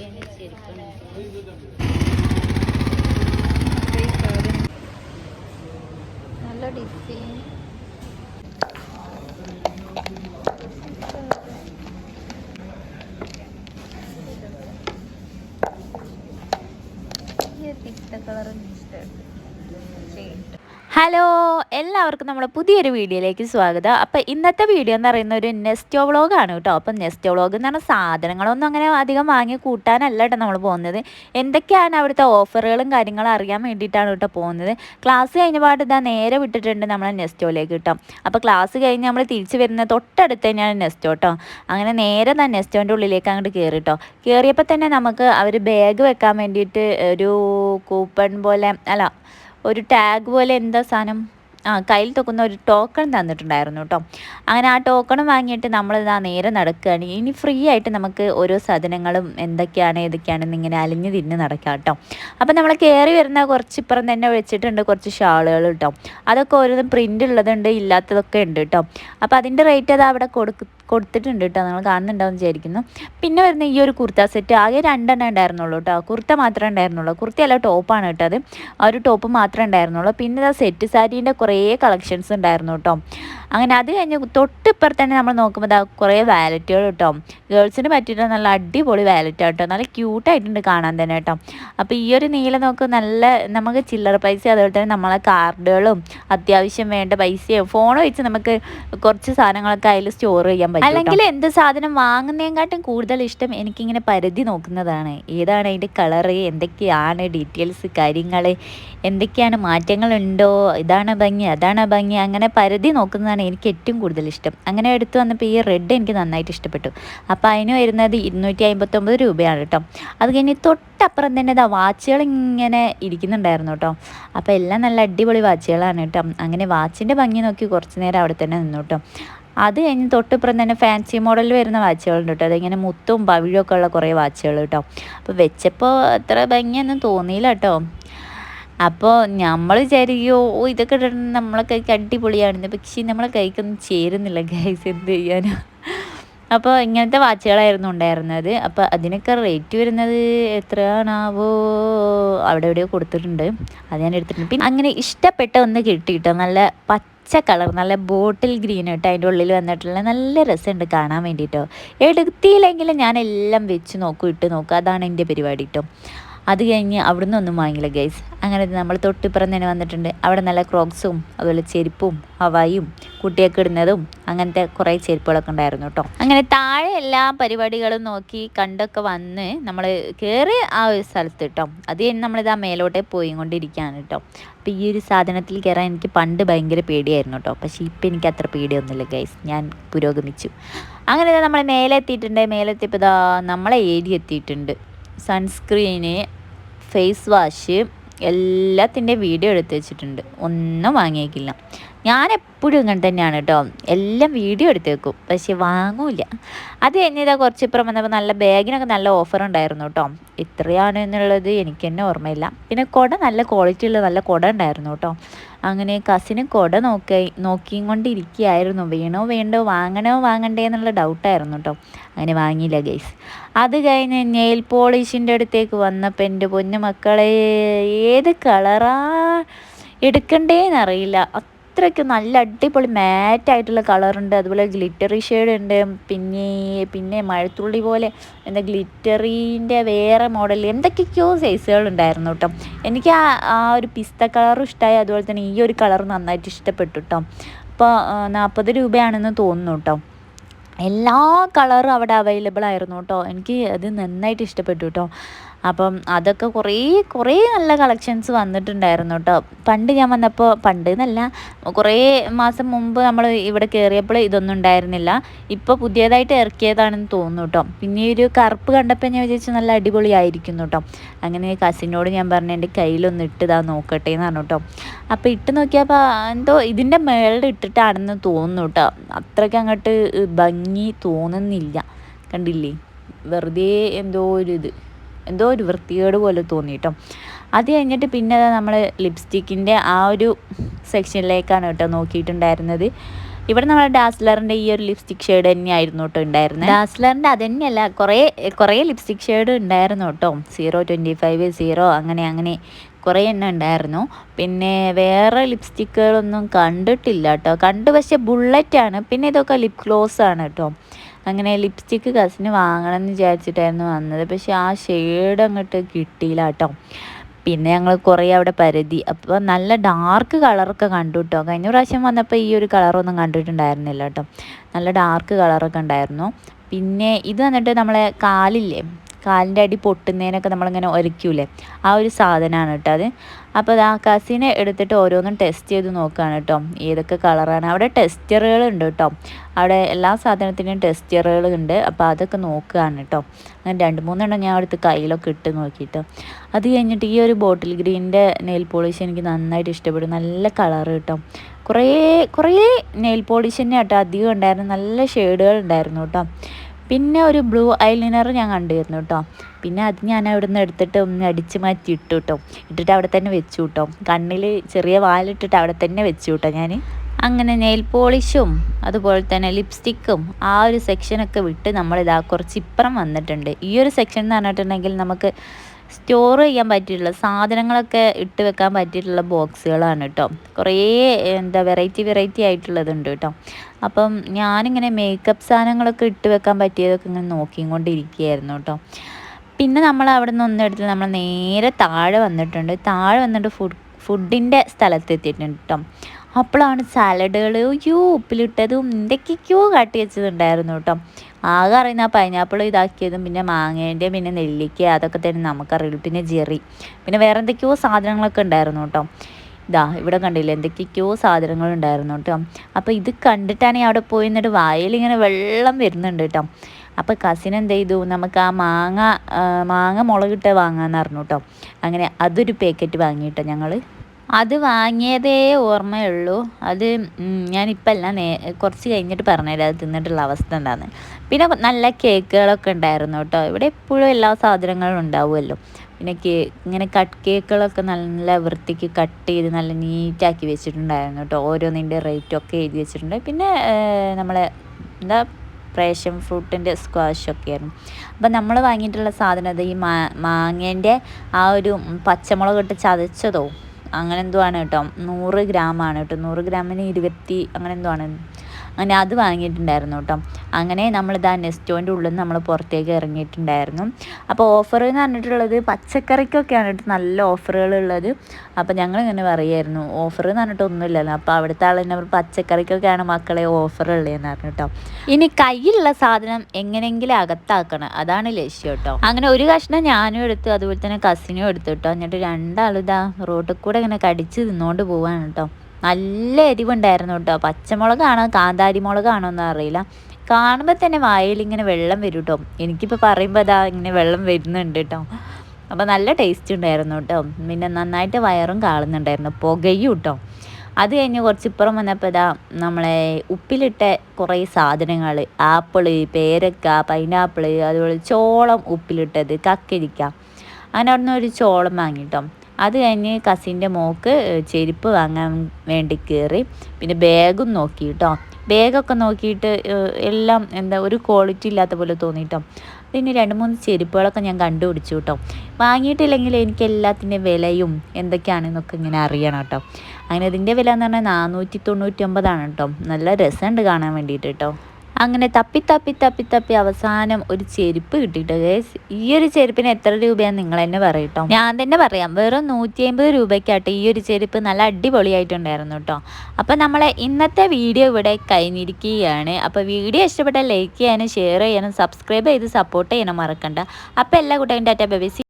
കുട്ടീന്റെ ചെരുപ്പാണ് നല്ല ഡിസൈൻ ഈ പിസ്ത കളറും ഇഷ്ടമാണ് ഹലോ എല്ലാവർക്കും നമ്മുടെ പുതിയൊരു വീഡിയോയിലേക്ക് സ്വാഗതം. അപ്പോൾ ഇന്നത്തെ വീഡിയോ എന്ന് പറയുന്ന ഒരു നെസ്റ്റോ വ്ളോഗാണ് കേട്ടോ. അപ്പം നെസ്റ്റോ വ്ളോഗ് എന്ന് പറഞ്ഞാൽ സാധനങ്ങളൊന്നും അങ്ങനെ അധികം വാങ്ങി കൂട്ടാനല്ല കേട്ടോ നമ്മൾ പോകുന്നത്. എന്തൊക്കെയാണ് അവിടുത്തെ ഓഫറുകളും കാര്യങ്ങളും അറിയാൻ വേണ്ടിയിട്ടാണ് കേട്ടോ പോകുന്നത്. ക്ലാസ് കഴിഞ്ഞ പാട് ഇതാ നേരെ വിട്ടിട്ടുണ്ട് നമ്മളെ നെസ്റ്റോയിലേക്ക് കേട്ടോ. അപ്പോൾ ക്ലാസ് കഴിഞ്ഞ് നമ്മൾ തിരിച്ച് വരുന്ന തൊട്ടടുത്ത് തന്നെയാണ് നെസ്റ്റോ കേട്ടോ. അങ്ങനെ നേരെ തന്നെ നെസ്റ്റോന്റെ ഉള്ളിലേക്ക് അങ്ങോട്ട് കയറി കേട്ടോ. കയറിയപ്പോൾ തന്നെ നമുക്ക് അവർ ബാഗ് വെക്കാൻ വേണ്ടിയിട്ട് ഒരു കൂപ്പൺ പോലെ അല്ല ഒരു ടാഗ് പോലെ എന്താ സാധനം ആ കയ്യിൽ തൊക്കുന്ന ഒരു ടോക്കൺ തന്നിട്ടുണ്ടായിരുന്നു കേട്ടോ അങ്ങനെ ആ ടോക്കൺ വാങ്ങിയിട്ട് നമ്മൾ ഇതാ നേരെ നടക്കുകയാണ്. ഇനി ഫ്രീ ആയിട്ട് നമുക്ക് ഓരോ സാധനങ്ങളും എന്തൊക്കെയാണ് ഏതൊക്കെയാണെന്ന് ഇങ്ങനെ അലിഞ്ഞ് തിരിഞ്ഞ് നടക്കാം കേട്ടോ അപ്പം നമ്മൾ കയറി വരുന്ന കുറച്ച് ഇപ്പുറം തന്നെ വെച്ചിട്ടുണ്ട് കുറച്ച് ഷാളുകൾ കേട്ടോ അതൊക്കെ ഓരോന്നും പ്രിന്റ് ഉള്ളതുണ്ട് ഇല്ലാത്തതൊക്കെ ഉണ്ട് കേട്ടോ അപ്പോൾ അതിന്റെ റേറ്റ് അത് അവിടെ കൊടുക്ക കൊടുത്തിട്ടുണ്ട് കേട്ടോ നിങ്ങൾ കാണുന്നുണ്ടാവും വിചാരിക്കുന്നു. പിന്നെ വരുന്ന ഈ ഒരു കുർത്ത സെറ്റ് ആകെ രണ്ടെണ്ണം ഉണ്ടായിരുന്നുള്ളൂ കേട്ടോ കുർത്ത മാത്രമേ ഉണ്ടായിരുന്നുള്ളൂ. കുർത്തയല്ല ടോപ്പാണ് കേട്ടോ അത്. ആ ഒരു ടോപ്പ് മാത്രമേ ഉണ്ടായിരുന്നുള്ളൂ. പിന്നെ ആ സെറ്റ് സാരീന്റെ കളക്ഷൻസ് ഉണ്ടായിരുന്നു കേട്ടോ. അങ്ങനെ അത് കഴിഞ്ഞ് തൊട്ടിപ്പുറത്ത് തന്നെ നമ്മൾ നോക്കുമ്പോൾ കുറേ വാലറ്റുകൾ കേട്ടോ ഗേൾസിന് പറ്റിയിട്ട് നല്ല അടിപൊളി വാലറ്റ് കേട്ടോ നല്ല ക്യൂട്ടായിട്ടുണ്ട് കാണാൻ തന്നെ കേട്ടോ അപ്പോൾ ഈ ഒരു നീല നോക്ക് നല്ല നമുക്ക് ചില്ലറ പൈസ അതുപോലെ തന്നെ നമ്മളെ കാർഡുകളും അത്യാവശ്യം വേണ്ട പൈസയും ഫോൺ വെച്ച് നമുക്ക് കുറച്ച് സാധനങ്ങളൊക്കെ അതിൽ സ്റ്റോർ ചെയ്യാൻ പറ്റും അല്ലെങ്കിൽ എന്ത് സാധനം വാങ്ങുന്നതിനെക്കാട്ടും കൂടുതൽ ഇഷ്ടം എനിക്കിങ്ങനെ പരിധി നോക്കുന്നതാണ്. ഏതാണ് അതിന്റെ കളറ് എന്തൊക്കെയാണ് ഡീറ്റെയിൽസ് കാര്യങ്ങൾ എന്തൊക്കെയാണ് മാറ്റങ്ങളുണ്ടോ ഇതാണ് ഭംഗി അതാണ് ഭംഗി അങ്ങനെ പരിധി നോക്കുന്നതാണ് എനിക്ക് ഏറ്റവും കൂടുതൽ ഇഷ്ടം. അങ്ങനെ എടുത്തു വന്നപ്പോൾ ഈ റെഡ് എനിക്ക് നന്നായിട്ട് ഇഷ്ടപ്പെട്ടു. അപ്പോൾ അതിന് വരുന്നത് ഇരുന്നൂറ്റി അമ്പത്തൊമ്പത് രൂപയാണ് കേട്ടോ. അത് കഴിഞ്ഞ് തൊട്ടപ്പുറം തന്നെ ഇതാ വാച്ചുകൾ ഇങ്ങനെ ഇരിക്കുന്നുണ്ടായിരുന്നു കേട്ടോ. അപ്പോൾ എല്ലാം നല്ല അടിപൊളി വാച്ചുകളാണ് കേട്ടോ. അങ്ങനെ വാച്ചിന്റെ ഭംഗി നോക്കി കുറച്ച് നേരം അവിടെ തന്നെ നിന്നു കേട്ടോ. അത് കഴിഞ്ഞ് തൊട്ടിപ്പുറം തന്നെ ഫാൻസി മോഡലിൽ വരുന്ന വാച്ചുകളുണ്ട് കേട്ടോ. അതിങ്ങനെ മുത്തും പവിഴും ഒക്കെ ഉള്ള കുറേ വാച്ചുകൾ കേട്ടോ. അപ്പോൾ വെച്ചപ്പോൾ അത്ര ഭംഗിയൊന്നും തോന്നിയില്ല കേട്ടോ. അപ്പോൾ നമ്മൾ വിചാരിക്കുമോ ഓ ഇതൊക്കെ ഇടണം നമ്മളെ കൈക്ക് അടിപൊളിയാണെന്ന്. പക്ഷേ നമ്മളെ കൈക്കൊന്നും ചേരുന്നില്ല ഗൈസ് എന്ത് ചെയ്യാനോ? അപ്പോൾ ഇങ്ങനത്തെ വാച്ചുകളായിരുന്നു ഉണ്ടായിരുന്നത്. അപ്പോൾ അതിനൊക്കെ റേറ്റ് വരുന്നത് എത്രയാണാവോ അവിടെ എവിടെയോ കൊടുത്തിട്ടുണ്ട്. അത് ഞാൻ എടുത്തിട്ടുണ്ട്. പിന്നെ അങ്ങനെ ഇഷ്ടപ്പെട്ട ഒന്ന് കിട്ടിയിട്ടോ നല്ല പച്ച കളർ നല്ല ബോട്ടിൽ ഗ്രീൻ കേട്ടോ അതിന്റെ ഉള്ളിൽ വന്നിട്ടുള്ള നല്ല രസമുണ്ട് കാണാൻ വേണ്ടിയിട്ടോ എടുത്തില്ലെങ്കിലും ഞാൻ എല്ലാം വെച്ച് നോക്കും ഇട്ട് നോക്കും. അതാണ് എന്റെ പരിപാടി കേട്ടോ അത് കഴിഞ്ഞ് അവിടുന്ന് ഒന്നും വാങ്ങില്ല ഗൈസ് അങ്ങനെ നമ്മൾ തൊട്ടിപ്പുറം തന്നെ വന്നിട്ടുണ്ട്. അവിടെ നല്ല ക്രോക്സും അതുപോലെ ചെരുപ്പും ഹവായും കുട്ടിയൊക്കെ ഇടുന്നതും അങ്ങനത്തെ കുറേ ചെരുപ്പുകളൊക്കെ ഉണ്ടായിരുന്നു കേട്ടോ. അങ്ങനെ താഴെ എല്ലാ പരിപാടികളും നോക്കി കണ്ടൊക്കെ വന്ന് നമ്മൾ കയറി ആ ഒരു സ്ഥലത്ത് കേട്ടോ. അത് കഴിഞ്ഞ് നമ്മളിത് ആ മേലോട്ടേ പോയി കൊണ്ടിരിക്കുകയാണ് കേട്ടോ. അപ്പോൾ ഈ ഒരു സാധനത്തിൽ കയറാൻ എനിക്ക് പണ്ട് ഭയങ്കര പേടിയായിരുന്നു കേട്ടോ. പക്ഷേ ഇപ്പം എനിക്ക് അത്ര പേടിയൊന്നുമില്ല ഗൈസ് ഞാൻ പുരോഗമിച്ചു. അങ്ങനെ നമ്മൾ മേലെ എത്തിയിട്ടുണ്ട് മേലെ ഇതാ നമ്മളെ ഏരിയ എത്തിയിട്ടുണ്ട്. സൺസ്ക്രീന് ഫേസ് വാഷ് എല്ലാത്തിന്റെ വീഡിയോ എടുത്ത് വെച്ചിട്ടുണ്ട്. ഒന്നും വാങ്ങിയേക്കില്ല. ഞാൻ എപ്പോഴും ഇങ്ങനെ തന്നെയാണ് കേട്ടോ. എല്ലാം വീഡിയോ എടുത്ത് വെക്കും പക്ഷെ വാങ്ങൂല അത് കഴിഞ്ഞതാ കുറച്ച് ഇപ്പുറം വന്നപ്പോൾ നല്ല ബാഗിനൊക്കെ നല്ല ഓഫർ ഉണ്ടായിരുന്നു കേട്ടോ. ഇത്രയാണ് എന്നുള്ളത് എനിക്ക് തന്നെ ഓർമ്മയില്ല. പിന്നെ കുട നല്ല ക്വാളിറ്റി ഉള്ള നല്ല കുട ഉണ്ടായിരുന്നു കേട്ടോ. അങ്ങനെ കസിന് കുട നോക്കി നോക്കിയും കൊണ്ടിരിക്കുകയായിരുന്നു. വേണോ വേണ്ടോ വാങ്ങണോ വാങ്ങണ്ടേ എന്നുള്ള ഡൗട്ടായിരുന്നു കേട്ടോ. അങ്ങനെ വാങ്ങിയില്ല ഗൈസ് അത് കഴിഞ്ഞ് നെയിൽ പോളിഷിന്റെ അടുത്തേക്ക് വന്നപ്പോൾ എന്റെ പൊന്നു മക്കളെ ഏത് കളറാ എടുക്കണ്ടേന്നറിയില്ല അത്രയ്ക്ക് നല്ല അടിപൊളി മാറ്റായിട്ടുള്ള കളറുണ്ട് അതുപോലെ ഗ്ലിറ്ററി ഷെയ്ഡ് ഉണ്ട്. പിന്നെ പിന്നെ മഴത്തുള്ളി പോലെ എന്താ ഗ്ലിറ്ററിന്റെ വേറെ മോഡൽ എന്തൊക്കെയൊക്കെയോ സൈസുകൾ ഉണ്ടായിരുന്നു കേട്ടോ എനിക്ക് ആ ആ ഒരു പിസ്ത കളറും ഇഷ്ടമായി അതുപോലെ തന്നെ ഈ ഒരു കളർ നന്നായിട്ട് ഇഷ്ടപ്പെട്ടു കേട്ടോ അപ്പോൾ നാൽപ്പത് രൂപയാണെന്ന് തോന്നുന്നു കേട്ടോ എല്ലാ കളറും അവിടെ അവൈലബിൾ ആയിരുന്നു കേട്ടോ എനിക്ക് അത് നന്നായിട്ട് ഇഷ്ടപ്പെട്ടു കേട്ടോ അപ്പം അതൊക്കെ കുറേ കുറേ നല്ല കളക്ഷൻസ് വന്നിട്ടുണ്ടായിരുന്നു കേട്ടോ പണ്ട് ഞാൻ വന്നപ്പോൾ പണ്ട് എന്നല്ല കുറേ മാസം മുമ്പ് നമ്മൾ ഇവിടെ കയറിയപ്പോൾ ഇതൊന്നും ഉണ്ടായിരുന്നില്ല. ഇപ്പോൾ പുതിയതായിട്ട് ഇറക്കിയതാണെന്ന് തോന്നുന്നു കേട്ടോ പിന്നെ ഒരു കറുപ്പ് കണ്ടപ്പോൾ ഞാൻ വിചാരിച്ചു നല്ല അടിപൊളിയായിരിക്കുന്നു കേട്ടോ അങ്ങനെ കസിനോട് ഞാൻ പറഞ്ഞു എന്റെ കയ്യിലൊന്ന് ഇട്ടതാ നോക്കട്ടെ എന്ന് പറഞ്ഞു കേട്ടോ അപ്പോൾ ഇട്ട് നോക്കിയപ്പോൾ എന്തോ ഇതിന്റെ മേളിൽ ഇട്ടിട്ടാണെന്ന് തോന്നുന്നു കേട്ടോ അത്രയ്ക്ക് അങ്ങോട്ട് ഭംഗി തോന്നുന്നില്ല. കണ്ടില്ലേ? വെറുതെ എന്തോ ഒരു ഇത്. എന്തോ ഒരു വൃത്തികേട് പോലെ തോന്നിയിട്ടോ അത് കഴിഞ്ഞിട്ട് പിന്നെ നമ്മൾ ലിപ്സ്റ്റിക്കിന്റെ ആ ഒരു സെക്ഷനിലേക്കാണ് കേട്ടോ നോക്കിയിട്ടുണ്ടായിരുന്നത്. ഇവിടെ നമ്മൾ ഡാസ്ലറിന്റെ ഈ ഒരു ലിപ്സ്റ്റിക് ഷെയ്ഡ് തന്നെയായിരുന്നു കേട്ടോ ഉണ്ടായിരുന്നത് ഡാസ്ലറിന്റെ അത് തന്നെയല്ല കുറേ കുറേ ലിപ്സ്റ്റിക് ഷെയ്ഡ് ഉണ്ടായിരുന്നു കേട്ടോ സീറോ ട്വന്റി ഫൈവ് സീറോ അങ്ങനെ അങ്ങനെ കുറേ എണ്ണം ഉണ്ടായിരുന്നു. പിന്നെ വേറെ ലിപ്സ്റ്റിക്കുകളൊന്നും കണ്ടിട്ടില്ല കേട്ടോ കണ്ടു പക്ഷേ ബുള്ളറ്റാണ് പിന്നെ ഇതൊക്കെ ലിപ് ഗ്ലോസ് ആണ് കേട്ടോ അങ്ങനെ ലിപ്സ്റ്റിക്ക് കസിന് വാങ്ങണം എന്ന് വിചാരിച്ചിട്ടായിരുന്നു വന്നത്. പക്ഷെ ആ ഷെയ്ഡ് അങ്ങോട്ട് കിട്ടിയില്ല കേട്ടോ പിന്നെ ഞങ്ങൾ കുറേ അവിടെ പരതി അപ്പോൾ നല്ല ഡാർക്ക് കളറൊക്കെ കണ്ടു കേട്ടോ കഴിഞ്ഞ പ്രാവശ്യം വന്നപ്പോൾ ഈ ഒരു കളറൊന്നും കണ്ടിട്ടുണ്ടായിരുന്നില്ല കേട്ടോ നല്ല ഡാർക്ക് കളറൊക്കെ ഉണ്ടായിരുന്നു. പിന്നെ ഇത് വന്നിട്ട് നമ്മളെ കാലില്ലേ? കാലിന്റെ അടി പൊട്ടുന്നതിനൊക്കെ നമ്മളിങ്ങനെ ഒരയ്ക്കൂലേ ആ ഒരു സാധനമാണ് കേട്ടോ അത്. അപ്പോൾ അത് ആ കസിനെ എടുത്തിട്ട് ഓരോന്നും ടെസ്റ്റ് ചെയ്ത് നോക്കുകയാണ് കേട്ടോ. ഏതൊക്കെ കളറാണ്. അവിടെ ടെസ്റ്ററുകൾ ഉണ്ട് കേട്ടോ. അവിടെ എല്ലാ സാധനത്തിനും ടെസ്റ്ററുകൾ ഉണ്ട്. അപ്പോൾ അതൊക്കെ നോക്കുകയാണ് കേട്ടോ. അങ്ങനെ രണ്ട് മൂന്നെണ്ണം ഞാൻ അവിടുത്തെ കയ്യിലൊക്കെ ഇട്ട് നോക്കിയിട്ട്. അത് കഴിഞ്ഞിട്ട് ഈ ഒരു ബോട്ടിൽ ഗ്രീനിന്റെ നെയിൽ പോളിഷ് എനിക്ക് നന്നായിട്ട് ഇഷ്ടപ്പെടും. നല്ല കളർ കേട്ടോ. കുറേ കുറേ നെയിൽ പോളിഷ് തന്നെ കേട്ടോ അധികം ഉണ്ടായിരുന്നു നല്ല ഷെയ്ഡുകൾ ഉണ്ടായിരുന്നു കേട്ടോ. പിന്നെ ഒരു ബ്ലൂ ഐലൈനർ ഞാൻ കണ്ടിരുന്നു കേട്ടോ പിന്നെ അത് ഞാൻ അവിടെ നിന്ന് എടുത്തിട്ട് ഒന്ന് അടിച്ച് മാറ്റി ഇട്ടു കേട്ടോ ഇട്ടിട്ട് അവിടെ തന്നെ വെച്ചു കേട്ടോ കണ്ണിൽ ചെറിയ വാലിട്ടിട്ട് അവിടെ തന്നെ വെച്ചു കേട്ടോ ഞാൻ അങ്ങനെ നെയിൽ പോളിഷും അതുപോലെ തന്നെ ലിപ്സ്റ്റിക്കും ആ ഒരു സെക്ഷനൊക്കെ വിട്ട് നമ്മളിതാ കുറച്ച് ഇപ്പുറം വന്നിട്ടുണ്ട്. ഈ ഒരു സെക്ഷൻ എന്ന് പറഞ്ഞിട്ടുണ്ടെങ്കിൽ നമുക്ക് സ്റ്റോർ ചെയ്യാൻ പറ്റിയിട്ടുള്ള സാധനങ്ങളൊക്കെ ഇട്ട് വെക്കാൻ പറ്റിയിട്ടുള്ള ബോക്സുകളാണ് കേട്ടോ. കുറേ എന്താ വെറൈറ്റി വെറൈറ്റി ആയിട്ടുള്ളതുണ്ട് കേട്ടോ. അപ്പം ഞാനിങ്ങനെ മേക്കപ്പ് സാധനങ്ങളൊക്കെ ഇട്ട് വെക്കാൻ പറ്റിയതൊക്കെ ഇങ്ങനെ നോക്കിക്കൊണ്ടിരിക്കുകയായിരുന്നു കേട്ടോ. പിന്നെ നമ്മൾ അവിടെ നിന്ന് ഒന്നെടുത്ത് നമ്മൾ നേരെ താഴെ വന്നിട്ടുണ്ട്. താഴെ വന്നിട്ട് ഫുഡ് ഫുഡിന്റെ സ്ഥലത്ത് എത്തിയിട്ടുണ്ട് കേട്ടോ. അപ്പോഴാണ് സാലഡുകൾ അയ്യോ ഉപ്പിലിട്ടതും എന്തൊക്കെയൊക്കെയോ കാട്ടി വെച്ചതുണ്ടായിരുന്നു കേട്ടോ. ആകെ അറിയുന്ന പൈനാപ്പിൾ ഇതാക്കിയതും പിന്നെ മാങ്ങേന്റെ പിന്നെ നെല്ലിക്ക അതൊക്കെ തന്നെ നമുക്കറിയുള്ളൂ പിന്നെ ജെറി. പിന്നെ വേറെ എന്തൊക്കെയോ സാധനങ്ങളൊക്കെ ഉണ്ടായിരുന്നു കേട്ടോ. ഇതാ ഇവിടെ കണ്ടില്ല എന്തൊക്കെയൊക്കെയോ സാധനങ്ങൾ ഉണ്ടായിരുന്നു കേട്ടോ. അപ്പോൾ ഇത് കണ്ടിട്ടാണെങ്കിൽ അവിടെ പോയി എന്നിട്ട് വായിലിങ്ങനെ വെള്ളം വരുന്നുണ്ട് കേട്ടോ. അപ്പോൾ കസിൻ എന്ത് ചെയ്തു? നമുക്ക് ആ മാങ്ങ മാങ്ങ മുളകിട്ട് വാങ്ങാമെന്ന് പറഞ്ഞു കേട്ടോ. അങ്ങനെ അതൊരു പാക്കറ്റ് വാങ്ങിയിട്ടോ ഞങ്ങൾ അത് വാങ്ങിയതേ ഓർമ്മയുള്ളൂ. അത് ഞാനിപ്പോൾ അല്ല നേ കുറച്ച് കഴിഞ്ഞിട്ട് പറഞ്ഞുതരാം അത് തിന്നിട്ടുള്ള അവസ്ഥ എന്താന്ന്. പിന്നെ നല്ല കേക്കുകളൊക്കെ ഉണ്ടായിരുന്നു കേട്ടോ. ഇവിടെ എപ്പോഴും എല്ലാ സാധനങ്ങളും ഉണ്ടാവുമല്ലോ. പിന്നെ കേക്ക് ഇങ്ങനെ കട്ട് കേക്കുകളൊക്കെ നല്ല വൃത്തിക്ക് കട്ട് ചെയ്ത് നല്ല നീറ്റാക്കി വെച്ചിട്ടുണ്ടായിരുന്നു കേട്ടോ. ഓരോന്നിന്റെ റേറ്റൊക്കെ എഴുതി വെച്ചിട്ടുണ്ട്. പിന്നെ നമ്മളെ എന്താ പ്രേഷൻ ഫ്രൂട്ടിന്റെ സ്ക്വാഷൊക്കെ ആയിരുന്നു അപ്പം നമ്മൾ വാങ്ങിയിട്ടുള്ള സാധനം ഈ മാ മാങ്ങേന്റെ ആ ഒരു പച്ചമുളക് ഇട്ട് ചതച്ചതോ? അങ്ങനെ എന്തോ ആണ് കേട്ടോ. നൂറ് ഗ്രാമാണ് കേട്ടോ. നൂറ് ഗ്രാമിന് ഇരുപത്തി അങ്ങനെ എന്തോ ആണ്. അങ്ങനെ അത് വാങ്ങിയിട്ടുണ്ടായിരുന്നു കേട്ടോ. അങ്ങനെ നമ്മളിതാ നെസ്റ്റോന്റെ ഉള്ളിൽ നിന്ന് നമ്മൾ പുറത്തേക്ക് ഇറങ്ങിയിട്ടുണ്ടായിരുന്നു. അപ്പോൾ ഓഫർ എന്ന് പറഞ്ഞിട്ടുള്ളത് പച്ചക്കറിക്കൊക്കെയാണ് കേട്ടോ നല്ല ഓഫറുകൾ ഉള്ളത്. അപ്പോൾ ഞങ്ങൾ ഇങ്ങനെ പറയുമായിരുന്നു ഓഫർ എന്ന് പറഞ്ഞിട്ട് ഒന്നുമില്ലല്ലോ. അപ്പോൾ അവിടുത്തെ ആൾ തന്നെ പച്ചക്കറിക്കൊക്കെയാണ് മക്കളെ ഓഫർ ഉള്ളതെന്ന് പറഞ്ഞു കേട്ടോ. ഇനി കയ്യിലുള്ള സാധനം എങ്ങനെയെങ്കിലും അകത്താക്കണം. അതാണ് ലക്ഷ്യം കേട്ടോ. അങ്ങനെ ഒരു കഷ്ണം ഞാനും എടുത്തു അതുപോലെ തന്നെ കസിനും എടുത്തു കേട്ടോ. എന്നിട്ട് രണ്ടാളും ഇതാ റോട്ടിൽ കൂടെ ഇങ്ങനെ കടിച്ച് തിന്നുകൊണ്ട് പോവാണ് കേട്ടോ. നല്ല എരിവുണ്ടായിരുന്നു കേട്ടോ. പച്ചമുളകാണോ കാന്താരി മുളകാണോ എന്ന് അറിയില്ല. കാണുമ്പോൾ തന്നെ വായിൽ ഇങ്ങനെ വെള്ളം വരും കേട്ടോ. എനിക്കിപ്പോൾ പറയുമ്പോൾ അതാ ഇങ്ങനെ വെള്ളം വരുന്നുണ്ട് കേട്ടോ. അപ്പോൾ നല്ല ടേസ്റ്റ് ഉണ്ടായിരുന്നു കേട്ടോ. പിന്നെ നന്നായിട്ട് വയറും കാളുന്നുണ്ടായിരുന്നു. പുകയും കേട്ടോ. അത് കഴിഞ്ഞ് കുറച്ച് ഇപ്പുറം വന്നപ്പോൾ ഇതാ നമ്മളെ ഉപ്പിലിട്ട കുറേ സാധനങ്ങൾ ആപ്പിൾ പേരക്ക പൈനാപ്പിൾ അതുപോലെ ചോളം ഉപ്പിലിട്ടത് കക്കരിക്ക. അങ്ങനെ അവിടുന്ന് ഒരു ചോളം വാങ്ങിട്ടോ അത് കഴിഞ്ഞ് കസിന്റെ മോക്ക് ചെരുപ്പ് വാങ്ങാൻ വേണ്ടി കയറി പിന്നെ ബാഗും നോക്കി കേട്ടോ ബാഗൊക്കെ നോക്കിയിട്ട് എല്ലാം എന്താ ഒരു ക്വാളിറ്റി ഇല്ലാത്ത പോലെ തോന്നിട്ടോ. പിന്നെ രണ്ട് മൂന്ന് ചെരുപ്പുകളൊക്കെ ഞാൻ കണ്ടുപിടിച്ചു കേട്ടോ വാങ്ങിയിട്ടില്ലെങ്കിൽ എനിക്ക് എല്ലാത്തിന്റെ വിലയും എന്തൊക്കെയാണെന്നൊക്കെ ഇങ്ങനെ അറിയണം കേട്ടോ അങ്ങനെ ഇതിന്റെ വില എന്ന് പറഞ്ഞാൽ നാനൂറ്റി തൊണ്ണൂറ്റി ഒമ്പതാണ് കേട്ടോ നല്ല രസമുണ്ട് കാണാൻ വേണ്ടിയിട്ട് കേട്ടോ അങ്ങനെ തപ്പി തപ്പി തപ്പി തപ്പി അവസാനം ഒരു ചെരുപ്പ് കിട്ടിയിട്ട് ഗേസ് ഈ ഒരു ചെരുപ്പിന് എത്ര രൂപയാന്ന് നിങ്ങൾ തന്നെ പറയട്ടോ. ഞാൻ തന്നെ പറയാം വെറും നൂറ്റി അമ്പത് രൂപയ്ക്കാട്ടെ ഈ ഒരു ചെരുപ്പ് നല്ല അടിപൊളിയായിട്ടുണ്ടായിരുന്നു കേട്ടോ അപ്പം നമ്മളെ ഇന്നത്തെ വീഡിയോ ഇവിടെ കഴിഞ്ഞിരിക്കുകയാണ്. അപ്പോൾ വീഡിയോ ഇഷ്ടപ്പെട്ടാൽ ലൈക്ക് ചെയ്യാനും ഷെയർ ചെയ്യാനും സബ്സ്ക്രൈബ് ചെയ്ത് സപ്പോർട്ട് ചെയ്യാനും മറക്കണ്ട. അപ്പോൾ എല്ലാ കുട്ടികളും ടാറ്റ ബേബി